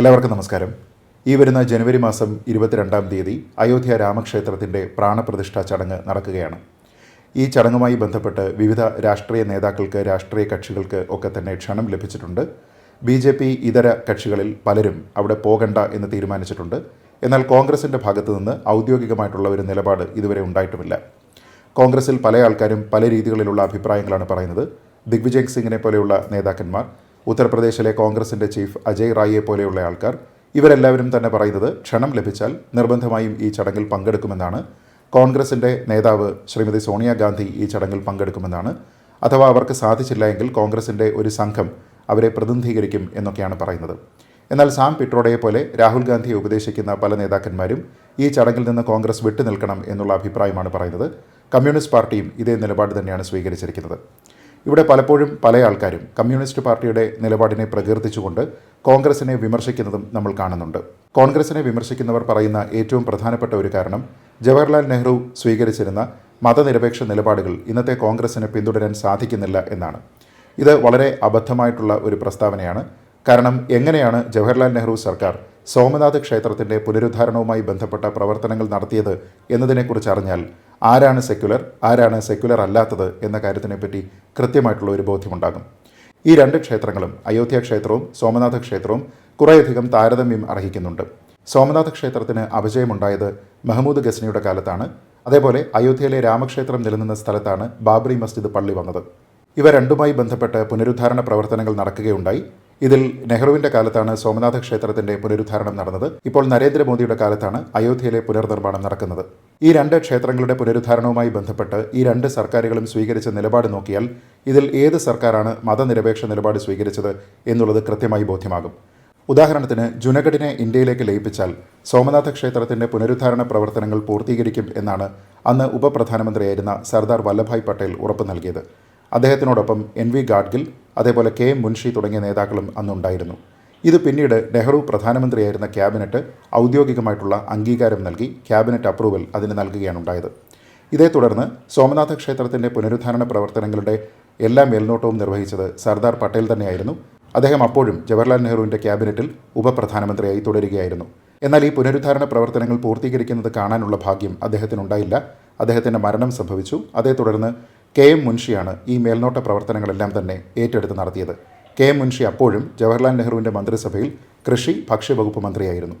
എല്ലാവർക്കും നമസ്കാരം. ഈ വരുന്ന ജനുവരി മാസം ഇരുപത്തിരണ്ടാം തീയതി അയോധ്യ രാമക്ഷേത്രത്തിന്റെ പ്രാണപ്രതിഷ്ഠാ ചടങ്ങ് നടക്കുകയാണ്. ഈ ചടങ്ങുമായി ബന്ധപ്പെട്ട് വിവിധ രാഷ്ട്രീയ നേതാക്കൾക്ക് രാഷ്ട്രീയ കക്ഷികൾക്ക് ഒക്കെ തന്നെ ക്ഷണം ലഭിച്ചിട്ടുണ്ട്. ബി ജെ പി ഇതര കക്ഷികളിൽ പലരും അവിടെ പോകണ്ട എന്ന് തീരുമാനിച്ചിട്ടുണ്ട്. എന്നാൽ കോൺഗ്രസിന്റെ ഭാഗത്തു നിന്ന് ഔദ്യോഗികമായിട്ടുള്ള ഒരു നിലപാട് ഇതുവരെ ഉണ്ടായിട്ടുമില്ല. കോൺഗ്രസിൽ പല ആൾക്കാരും പല രീതികളിലുള്ള അഭിപ്രായങ്ങളാണ് പറയുന്നത്. ദിഗ്വിജയ് സിംഗിനെ പോലെയുള്ള നേതാക്കന്മാർ ഉത്തർപ്രദേശിലെ കോൺഗ്രസിന്റെ ചീഫ് അജയ് റായിയെ പോലെയുള്ള ആൾക്കാർ ഇവരെല്ലാവരും തന്നെ പറയുന്നത് ക്ഷണം ലഭിച്ചാൽ നിർബന്ധമായും ഈ ചടങ്ങിൽ പങ്കെടുക്കുമെന്നാണ്. കോൺഗ്രസിന്റെ നേതാവ് ശ്രീമതി സോണിയാഗാന്ധി ഈ ചടങ്ങിൽ പങ്കെടുക്കുമെന്നാണ്. അഥവാ അവർക്ക് സാധിച്ചില്ല എങ്കിൽ കോൺഗ്രസിന്റെ ഒരു സംഘം അവരെ പ്രതിനിധീകരിക്കും എന്നൊക്കെയാണ് പറയുന്നത്. എന്നാൽ സാം പിട്രോഡയെ പോലെ രാഹുൽ ഗാന്ധിയെ ഉപദേശിക്കുന്ന പല നേതാക്കന്മാരും ഈ ചടങ്ങിൽ നിന്ന് കോൺഗ്രസ് വിട്ടുനിൽക്കണം എന്നുള്ള അഭിപ്രായമാണ് പറയുന്നത്. കമ്മ്യൂണിസ്റ്റ് പാർട്ടിയും ഇതേ നിലപാട് തന്നെയാണ് സ്വീകരിച്ചിരിക്കുന്നത്. ഇവിടെ പലപ്പോഴും പല ആൾക്കാരും കമ്മ്യൂണിസ്റ്റ് പാർട്ടിയുടെ നിലപാടിനെ പ്രകീർത്തിച്ചുകൊണ്ട് കോൺഗ്രസിനെ വിമർശിക്കുന്നതും നമ്മൾ കാണുന്നുണ്ട്. കോൺഗ്രസിനെ വിമർശിക്കുന്നവർ പറയുന്ന ഏറ്റവും പ്രധാനപ്പെട്ട ഒരു കാരണം ജവഹർലാൽ നെഹ്റു സ്വീകരിച്ചിരുന്ന മതനിരപേക്ഷ നിലപാടുകൾ ഇന്നത്തെ കോൺഗ്രസിന് പിന്തുടരാൻ സാധിക്കുന്നില്ല എന്നാണ്. ഇത് വളരെ അബദ്ധമായിട്ടുള്ള ഒരു പ്രസ്താവനയാണ്. കാരണം എങ്ങനെയാണ് ജവഹർലാൽ നെഹ്റു സർക്കാർ സോമനാഥ് ക്ഷേത്രത്തിന്റെ പുനരുദ്ധാരണവുമായി ബന്ധപ്പെട്ട പ്രവർത്തനങ്ങൾ നടത്തിയത് എന്നതിനെക്കുറിച്ച് അറിഞ്ഞാൽ ആരാണ് സെക്യുലർ ആരാണ് സെക്യുലർ അല്ലാത്തത് എന്ന കാര്യത്തിനെപ്പറ്റി കൃത്യമായിട്ടുള്ള ഒരു ബോധ്യമുണ്ടാകും. ഈ രണ്ട് ക്ഷേത്രങ്ങളും അയോധ്യ ക്ഷേത്രവും സോമനാഥ ക്ഷേത്രവും കുറേയധികം താരതമ്യം അർഹിക്കുന്നുണ്ട്. സോമനാഥ ക്ഷേത്രത്തിന് അപജയമുണ്ടായത് മെഹമൂദ് ഗസ്നിയുടെ കാലത്താണ്. അതേപോലെ അയോധ്യയിലെ രാമക്ഷേത്രം നിലനിന്ന സ്ഥലത്താണ് ബാബറി മസ്ജിദ് പള്ളി വന്നത്. ഇവ രണ്ടുമായി ബന്ധപ്പെട്ട് പുനരുദ്ധാരണ പ്രവർത്തനങ്ങൾ നടക്കുകയുണ്ടായി. ഇതിൽ നെഹ്റുവിന്റെ കാലത്താണ് സോമനാഥ ക്ഷേത്രത്തിന്റെ പുനരുദ്ധാരണം നടന്നത്. ഇപ്പോൾ നരേന്ദ്രമോദിയുടെ കാലത്താണ് അയോധ്യയിലെ പുനർനിർമ്മാണം നടക്കുന്നത്. ഈ രണ്ട് ക്ഷേത്രങ്ങളുടെ പുനരുദ്ധാരണവുമായി ബന്ധപ്പെട്ട് ഈ രണ്ട് സർക്കാരുകളും സ്വീകരിച്ച നിലപാട് നോക്കിയാൽ ഇതിൽ ഏത് സർക്കാരാണ് മതനിരപേക്ഷ നിലപാട് സ്വീകരിച്ചത് എന്നുള്ളത് കൃത്യമായി ബോധ്യമാകും. ഉദാഹരണത്തിന് ജുനഗഡിനെ ഇന്ത്യയിലേക്ക് ലയിപ്പിച്ചാൽ സോമനാഥ ക്ഷേത്രത്തിന്റെ പുനരുദ്ധാരണ പ്രവർത്തനങ്ങൾ പൂർത്തീകരിക്കും എന്നാണ് അന്ന് ഉപപ്രധാനമന്ത്രിയായിരുന്ന സർദാർ വല്ലഭായ് പട്ടേൽ ഉറപ്പു നൽകിയത്. അദ്ദേഹത്തിനോടൊപ്പം എൻ വി ഗാഡ്ഗിൽ അതേപോലെ കെ എം മുൻഷി തുടങ്ങിയ നേതാക്കളും അന്നുണ്ടായിരുന്നു ഇത് പിന്നീട് നെഹ്റു പ്രധാനമന്ത്രിയായിരുന്ന ക്യാബിനറ്റ് ഔദ്യോഗികമായിട്ടുള്ള അംഗീകാരം നൽകി ക്യാബിനറ്റ് അപ്രൂവൽ അതിന് നൽകുകയാണ് ഉണ്ടായത്. ഇതേ തുടർന്ന് സോമനാഥ ക്ഷേത്രത്തിന്റെ പുനരുദ്ധാരണ പ്രവർത്തനങ്ങളുടെ എല്ലാ മേൽനോട്ടവും നിർവഹിച്ചത് സർദാർ പട്ടേൽ തന്നെയായിരുന്നു. അദ്ദേഹം അപ്പോഴും ജവഹർലാൽ നെഹ്റുവിന്റെ ക്യാബിനറ്റിൽ ഉപപ്രധാനമന്ത്രിയായി തുടരുകയായിരുന്നു. എന്നാൽ ഈ പുനരുദ്ധാരണ പ്രവർത്തനങ്ങൾ പൂർത്തീകരിക്കുന്നത് കാണാനുള്ള ഭാഗ്യം അദ്ദേഹത്തിനുണ്ടായില്ല. അദ്ദേഹത്തിന്റെ മരണം സംഭവിച്ചു. അതേ തുടർന്ന് കെ എം മുൻഷിയാണ് ഈ മേൽനോട്ട പ്രവർത്തനങ്ങളെല്ലാം തന്നെ ഏറ്റെടുത്ത് നടത്തിയത്. കെ എം മുൻഷി അപ്പോഴും ജവഹർലാൽ നെഹ്റുവിന്റെ മന്ത്രിസഭയിൽ കൃഷി ഭക്ഷ്യവകുപ്പ് മന്ത്രിയായിരുന്നു.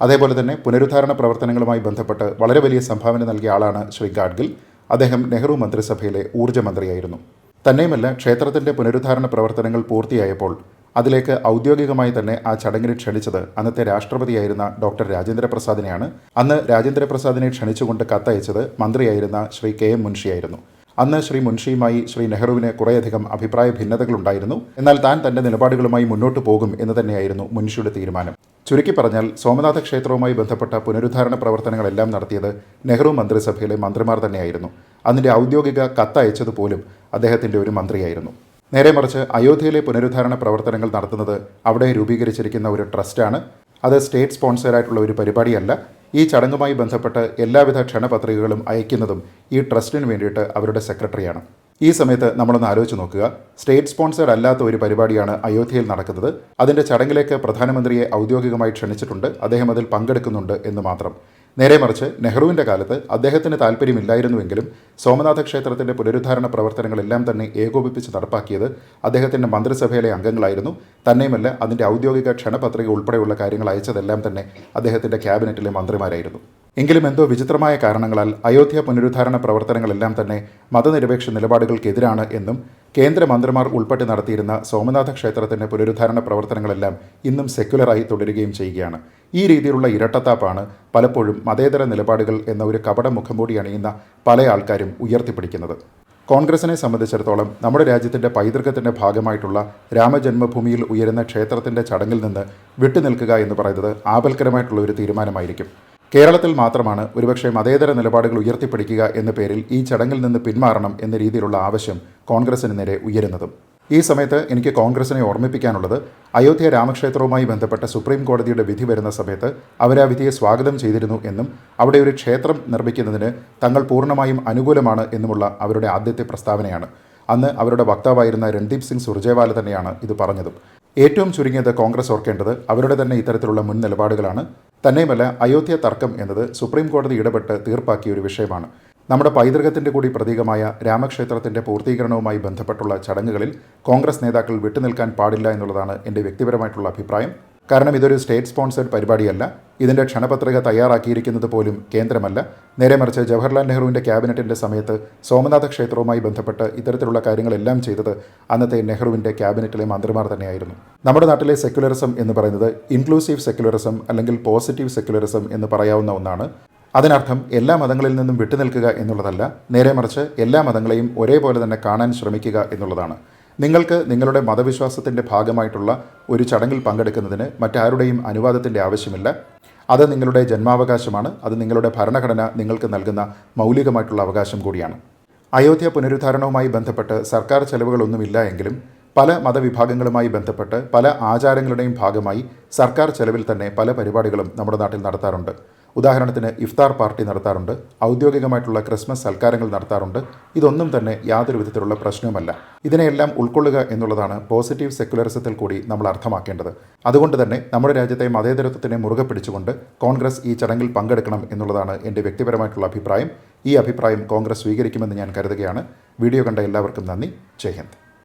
അതേപോലെ തന്നെ പുനരുദ്ധാരണ പ്രവർത്തനങ്ങളുമായി ബന്ധപ്പെട്ട് വളരെ വലിയ സംഭാവന നൽകിയ ആളാണ് ശ്രീ ഗാഡ്ഗിൽ. അദ്ദേഹം നെഹ്റു മന്ത്രിസഭയിലെ ഊർജ മന്ത്രിയായിരുന്നു. തന്നെയുമല്ല ക്ഷേത്രത്തിന്റെ പുനരുദ്ധാരണ പ്രവർത്തനങ്ങൾ പൂർത്തിയായപ്പോൾ അതിലേക്ക് ഔദ്യോഗികമായി തന്നെ ആ ചടങ്ങിന് ക്ഷണിച്ചത് അന്നത്തെ രാഷ്ട്രപതിയായിരുന്ന ഡോക്ടർ രാജേന്ദ്രപ്രസാദിനെയാണ് അന്ന് രാജേന്ദ്രപ്രസാദിനെ ക്ഷണിച്ചുകൊണ്ട് കത്തയച്ചത് മന്ത്രിയായിരുന്ന ശ്രീ കെ എം മുൻഷിയായിരുന്നു. അന്ന് ശ്രീ മുൻഷിയുമായി ശ്രീ നെഹ്റുവിന് കുറേയധികം അഭിപ്രായ ഭിന്നതകളുണ്ടായിരുന്നു. എന്നാൽ താൻ തന്റെ നിലപാടുകളുമായി മുന്നോട്ട് പോകും എന്ന് തന്നെയായിരുന്നു മുൻഷിയുടെ തീരുമാനം. ചുരുക്കി പറഞ്ഞാൽ സോമനാഥ ക്ഷേത്രവുമായി ബന്ധപ്പെട്ട പുനരുദ്ധാരണ പ്രവർത്തനങ്ങളെല്ലാം നടത്തിയത് നെഹ്റു മന്ത്രിസഭയിലെ മന്ത്രിമാർ തന്നെയായിരുന്നു. അതിന്റെ ഔദ്യോഗിക കത്തയച്ചതുപോലും അദ്ദേഹത്തിന്റെ ഒരു മന്ത്രിയായിരുന്നു. നേരെ മറിച്ച് അയോധ്യയിലെ പുനരുദ്ധാരണ പ്രവർത്തനങ്ങൾ നടത്തുന്നത് അവിടെ രൂപീകരിച്ചിരിക്കുന്ന ഒരു ട്രസ്റ്റാണ്. അത് സ്റ്റേറ്റ് സ്പോൺസറായിട്ടുള്ള ഒരു പരിപാടിയല്ല ഈ ചടങ്ങുമായി ബന്ധപ്പെട്ട് എല്ലാവിധ ക്ഷണപത്രികകളും അയക്കുന്നതും ഈ ട്രസ്റ്റിന് വേണ്ടിയിട്ട് അവരുടെ സെക്രട്ടറിയാണ്. ഈ സമയത്ത് നമ്മളൊന്ന് ആലോചിച്ച് നോക്കുക. സ്റ്റേറ്റ് സ്പോൺസേഡ് അല്ലാത്ത ഒരു പരിപാടിയാണ് അയോധ്യയിൽ നടക്കുന്നത്. അതിന്റെ ചടങ്ങിലേക്ക് പ്രധാനമന്ത്രിയെ ഔദ്യോഗികമായി ക്ഷണിച്ചിട്ടുണ്ട്. അദ്ദേഹം അതിൽ പങ്കെടുക്കുന്നുണ്ട് എന്ന് മാത്രം. നേരെ മറിച്ച് നെഹ്റുവിന്റെ കാലത്ത് അദ്ദേഹത്തിന് താല്പര്യമില്ലായിരുന്നുവെങ്കിലും സോമനാഥ ക്ഷേത്രത്തിന്റെ പുനരുദ്ധാരണ പ്രവർത്തനങ്ങളെല്ലാം തന്നെ ഏകോപിപ്പിച്ച് നടപ്പാക്കിയത് അദ്ദേഹത്തിന്റെ മന്ത്രിസഭയിലെ അംഗങ്ങളായിരുന്നു. തന്നെയുമല്ല അതിന്റെ ഔദ്യോഗിക ക്ഷണപത്രിക ഉൾപ്പെടെയുള്ള കാര്യങ്ങൾ അയച്ചതെല്ലാം തന്നെ അദ്ദേഹത്തിന്റെ ക്യാബിനറ്റിലെ മന്ത്രിമാരായിരുന്നു. എങ്കിലും എന്തോ വിചിത്രമായ കാരണങ്ങളാൽ അയോധ്യ പുനരുദ്ധാരണ പ്രവർത്തനങ്ങളെല്ലാം തന്നെ മതനിരപേക്ഷ നിലപാടുകൾക്കെതിരാണ് എന്നും കേന്ദ്രമന്ത്രിമാർ ഉൾപ്പെട്ട് നടത്തിയിരുന്ന സോമനാഥ ക്ഷേത്രത്തിന്റെ പുനരുദ്ധാരണ പ്രവർത്തനങ്ങളെല്ലാം ഇന്നും സെക്യുലറായി തുടരുകയും ചെയ്യുകയാണ്. ഈ രീതിയിലുള്ള ഇരട്ടത്താപ്പാണ് പലപ്പോഴും മതേതര നിലപാടുകൾ എന്ന ഒരു കപട മുഖംമൂടി അണിയുന്ന പല ആൾക്കാരും ഉയർത്തിപ്പിടിക്കുന്നത്. കോൺഗ്രസിനെ സംബന്ധിച്ചിടത്തോളം നമ്മുടെ രാജ്യത്തിന്റെ പൈതൃകത്തിന്റെ ഭാഗമായിട്ടുള്ള രാമജന്മഭൂമിയിൽ ഉയരുന്ന ക്ഷേത്രത്തിന്റെ ചടങ്ങിൽ നിന്ന് വിട്ടുനിൽക്കുക എന്ന് പറയുന്നത് ആപൽക്കരമായിട്ടുള്ള ഒരു തീരുമാനമായിരിക്കും. കേരളത്തിൽ മാത്രമാണ് ഒരുപക്ഷെ മതേതര നിലപാടുകൾ ഉയർത്തിപ്പിടിക്കുക എന്ന പേരിൽ ഈ ചടങ്ങിൽ നിന്ന് പിന്മാറണം എന്ന രീതിയിലുള്ള ആവശ്യം കോൺഗ്രസിന് നേരെ ഉയരുന്നതും. ഈ സമയത്ത് എനിക്ക് കോൺഗ്രസിനെ ഓർമ്മിപ്പിക്കാനുള്ളത് അയോധ്യ രാമക്ഷേത്രവുമായി ബന്ധപ്പെട്ട സുപ്രീം കോടതിയുടെ വിധി വരുന്ന സമയത്ത് അവരാ വിധിയെ സ്വാഗതം ചെയ്തിരുന്നു എന്നും അവിടെ ഒരു ക്ഷേത്രം നിർമ്മിക്കുന്നതിന് തങ്ങൾ പൂർണമായും അനുകൂലമാണ് എന്നുമുള്ള അവരുടെ ആദ്യത്തെ പ്രസ്താവനയാണ്. അന്ന് അവരുടെ വക്താവായിരുന്ന രൺദീപ് സിംഗ് സുർജേവാല തന്നെയാണ് ഇത് പറഞ്ഞതും. ഏറ്റവും ചുരുങ്ങിയത് കോൺഗ്രസ് ഓർക്കേണ്ടത് അവരുടെ തന്നെ ഇത്തരത്തിലുള്ള മുൻ നിലപാടുകളാണ് തന്നെയുമല്ല അയോധ്യ തർക്കം എന്നത് സുപ്രീം കോടതി ഇടപെട്ട് തീർപ്പാക്കിയ ഒരു വിഷയമാണ്. നമ്മുടെ പൈതൃകത്തിന്റെ കൂടി പ്രതീകമായ രാമക്ഷേത്രത്തിന്റെ പൂർത്തീകരണവുമായി ബന്ധപ്പെട്ടുള്ള ചടങ്ങുകളിൽ കോൺഗ്രസ് നേതാക്കൾ വിട്ടുനിൽക്കാൻ പാടില്ല എന്നുള്ളതാണ് എന്റെ വ്യക്തിപരമായിട്ടുള്ള അഭിപ്രായം. കാരണം ഇതൊരു സ്റ്റേറ്റ് സ്പോൺസേഡ് പരിപാടിയല്ല. ഇതിന്റെ ക്ഷണപത്രിക തയ്യാറാക്കിയിരിക്കുന്നത് പോലും കേന്ദ്രമല്ല. നേരെ മറിച്ച് ജവഹർലാൽ നെഹ്റുവിന്റെ ക്യാബിനറ്റിന്റെ സമയത്ത് സോമനാഥ ക്ഷേത്രവുമായി ബന്ധപ്പെട്ട് ഇത്തരത്തിലുള്ള കാര്യങ്ങളെല്ലാം ചെയ്തത് അന്നത്തെ നെഹ്റുവിന്റെ ക്യാബിനറ്റിലെ മന്ത്രിമാർ തന്നെയായിരുന്നു. നമ്മുടെ നാട്ടിലെ സെക്യുലറിസം എന്ന് പറയുന്നത് ഇൻക്ലൂസീവ് സെക്യുലറിസം അല്ലെങ്കിൽ പോസിറ്റീവ് സെക്യുലറിസം എന്ന് പറയാവുന്ന ഒന്നാണ്. അതിനർത്ഥം എല്ലാ മതങ്ങളിൽ നിന്നും വിട്ടുനിൽക്കുക എന്നുള്ളതല്ല നേരെ മറിച്ച് എല്ലാ മതങ്ങളെയും ഒരേപോലെ തന്നെ കാണാൻ ശ്രമിക്കുക എന്നുള്ളതാണ്. നിങ്ങൾക്ക് നിങ്ങളുടെ മതവിശ്വാസത്തിന്റെ ഭാഗമായിട്ടുള്ള ഒരു ചടങ്ങിൽ പങ്കെടുക്കുന്നതിന് മറ്റാരുടെയും അനുവാദത്തിന്റെ ആവശ്യമില്ല. അത് നിങ്ങളുടെ ജന്മാവകാശമാണ്. അത് നിങ്ങളുടെ ഭരണഘടന നിങ്ങൾക്ക് നൽകുന്ന മൗലികമായിട്ടുള്ള അവകാശം കൂടിയാണ്. അയോധ്യ പുനരുദ്ധാരണവുമായി ബന്ധപ്പെട്ട് സർക്കാർ ചെലവുകളൊന്നുമില്ല എങ്കിലും പല മതവിഭാഗങ്ങളുമായി ബന്ധപ്പെട്ട് പല ആചാരങ്ങളുടെയും ഭാഗമായി സർക്കാർ ചെലവിൽ തന്നെ പല പരിപാടികളും നമ്മുടെ നാട്ടിൽ നടത്താറുണ്ട്. ഉദാഹരണത്തിന് ഇഫ്താർ പാർട്ടി നടത്താറുണ്ട് ഔദ്യോഗികമായിട്ടുള്ള ക്രിസ്മസ് സൽക്കാരങ്ങൾ നടത്താറുണ്ട് ഇതൊന്നും തന്നെ യാതൊരു വിധത്തിലുള്ള പ്രശ്നവുമല്ല. ഇതിനെയെല്ലാം ഉൾക്കൊള്ളുക എന്നുള്ളതാണ് പോസിറ്റീവ് സെക്യുലറിസത്തിൽ കൂടി നമ്മൾ അർത്ഥമാക്കേണ്ടത്. അതുകൊണ്ട് തന്നെ നമ്മുടെ രാജ്യത്തെ മതേതരത്വത്തിനെ മുറുകെ പിടിച്ചുകൊണ്ട് കോൺഗ്രസ് ഈ ചടങ്ങിൽ പങ്കെടുക്കണം എന്നുള്ളതാണ് എന്റെ വ്യക്തിപരമായിട്ടുള്ള അഭിപ്രായം. ഈ അഭിപ്രായം കോൺഗ്രസ് സ്വീകരിക്കുമെന്ന് ഞാൻ കരുതുകയാണ്. വീഡിയോ കണ്ട എല്ലാവർക്കും നന്ദി. ജയ് ഹിന്ദ്.